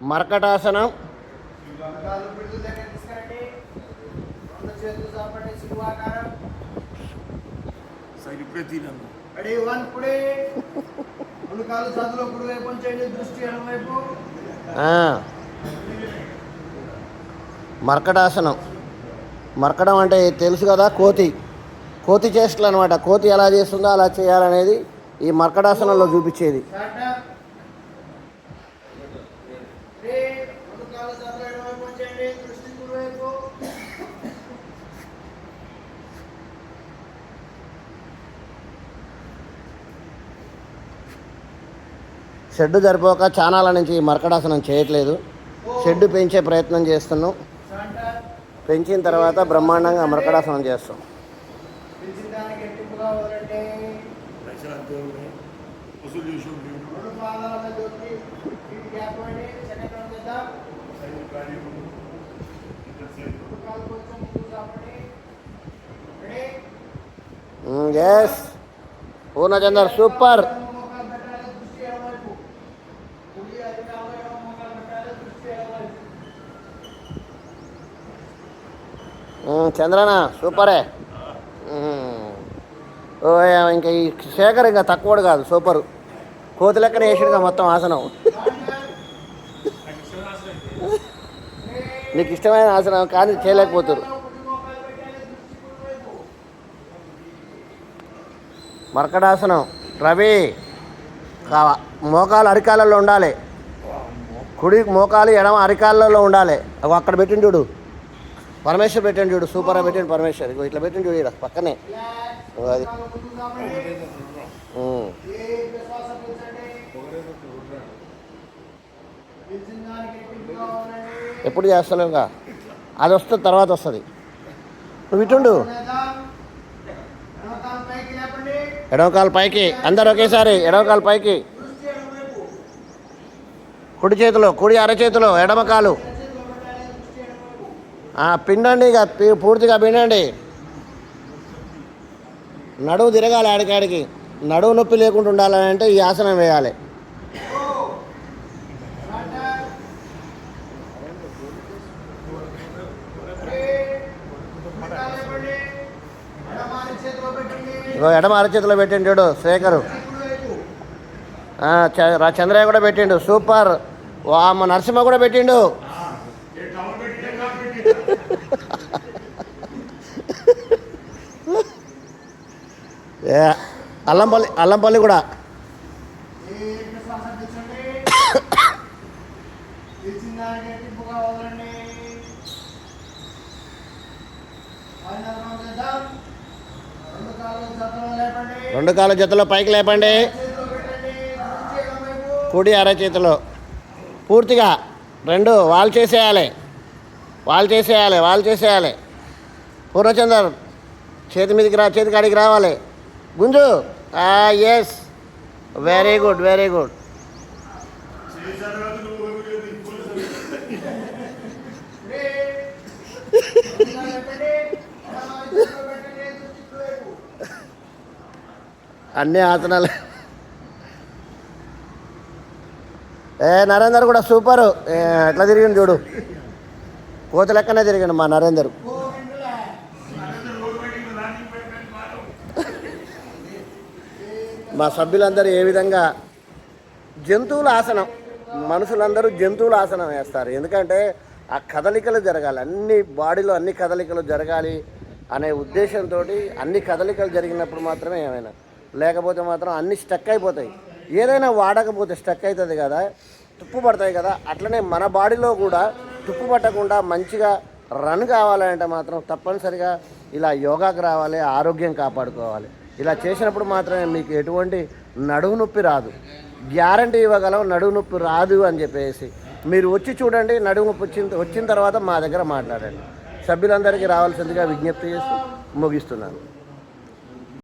మర్కటాసనం. రెండు వన్ రెండు కాలు చదువులో కుడి వైపు ఉంచండి దృష్టి. మర్కటాసనం. మర్కడం అంటే తెలుసు కదా కోతి. కోతి చేష్టలు అనమాట కోతి ఎలా చేస్తుందో అలా చేయాలనేది ఈ మర్కటాసనంలో చూపించేది స్టార్ట్ రెడీ రెండు కాలు చదువులో ఎడమ వైపు ఉంచండి దృష్టి కుడి వైపు షెడ్ సరిపోక చానాల నుంచి ఈ మర్కటాసనం చేయట్లేదు. షెడ్ పెంచే ప్రయత్నం చేస్తున్నాం. పెంచిన తర్వాత బ్రహ్మాండంగా మర్కటాసనం చేస్తాం. పిలిచిన దానికి ఎట్టింపుగా వదలండి పైసలు అంతే ఉన్నాయి వసూలు చేసి ఉంటుంది రెండు పాదాల మధ్య వచ్చి ఇటు గ్యాప్ ఇవ్వండి సెకండ్ రౌండ్ చేద్దాం సైడ్ ఖాళీ ఉంది. ఇక్కడ సైడ్ రెండు కాలు కొంచెం ముందుకు చాపండి రెడీ ఎస్ పూర్ణచందర్ సూపర్ మోకాలు పెట్టాలి దృష్టి ఎడమ వైపు కుడి అరికాలు ఎడమ మోకాలు పెట్టాలి దృష్టి ఎడమ వైపు ఉమ్, చంద్రన సూపరే. ఓ ఇంకా ఈ శేఖర్ ఇంకా తక్కువడు కాదు సూపరు. కోతి లెక్కన వేసాడుగా మొత్తం ఆసనం. నీకు ఇష్టమైన ఆసనం కానీ చేయలేకపోతారు కుడి రవి కావా మోకాలు అరికాలలో ఉండాలి. కుడి మోకాలు ఎడమ అరికాలలో ఉండాలి. అక్కడ పెట్టిండు చూడు. పరమేశ్వర్ పెట్టండి చూడు సూపర్గా పెట్టండి పరమేశ్వర్. ఇగో ఇట్లా పెట్టండి చూడు ఈడ పక్కనే. అది. ఎప్పుడు చేస్తలేవుగా అది వస్తుంది తర్వాత వస్తుంది. నువ్వు ఇటుండు. చేద్దాం పైకి. అందరు ఒకేసారి ఎడవకాలు పైకి. కుడి చేతిలో కుడి అరచేతిలో ఎడమకాలు కాలు చేతిలో పెట్టాలి దృష్టి ఎడమ వైపు ఆ, పిండండి ఇక పూర్తిగా పిండండి. నడువు తిరగాలి ఆడికాడికి నడువు నొప్పి లేకుండా ఉండాలని అంటే ఈ ఆసనం వేయాలి. ఇగో ఎడమ అరచేతిలో పెట్టిండు చూడు శేఖరు. చ- రా- చంద్రయ్య కూడా పెట్టిండు సూపర్. మా నరసింహ కూడా పెట్టిండు. అల్లంపల్లి అల్లంపల్లి కూడా. రెండు కాళ్ళ జతలో పైకి లేపండి. కుడి అరచేతిలో పూర్తిగా రెండు వాళ్ళు చేసేయాలి. వాళ్ళు చేసేయాలి వాళ్ళు చేసేయాలి. పూర్వచందర్ చేతి మీదకి రా చేతికి అడిగి రావాలి. గుంజు. Yes very good very good అన్ని ఆసనాలు. ఏ నరేందర్ కూడా సూపరు. ఎట్లా తిరిగింది చూడు. కోత లెక్కనే తిరిగిండు మా నరేందర్. మా సభ్యులందరూ ఏ విధంగా జంతువుల ఆసనం మనుషులందరూ జంతువుల ఆసనం వేస్తారు. ఎందుకంటే ఆ కదలికలు జరగాలి అన్ని బాడీలో అన్ని కదలికలు జరగాలి అనే ఉద్దేశంతో అన్ని కదలికలు జరిగినప్పుడు మాత్రమే ఏమైనా లేకపోతే మాత్రం అన్ని స్టక్ అయిపోతాయి. ఏదైనా వాడకపోతే స్టక్ అవుతుంది కదా తుప్పు పడతాయి కదా అట్లనే మన బాడీలో కూడా తుప్పు పట్టకుండా మంచిగా రన్ కావాలంటే మాత్రం తప్పనిసరిగా ఇలా యోగాకు రావాలి ఆరోగ్యం కాపాడుకోవాలి. ఇలా చేసినప్పుడు మాత్రమే మీకు ఎటువంటి నడువు నొప్పి రాదు. గ్యారంటీ ఇవ్వగలం నడువు నొప్పి రాదు అని చెప్పేసి. మీరు వచ్చి చూడండి నడువు నొప్పి వచ్చిన వచ్చిన తర్వాత మా దగ్గర మాట్లాడండి. సభ్యులందరికీ రావాల్సిందిగా విజ్ఞప్తి చేస్తూ ముగిస్తున్నాను.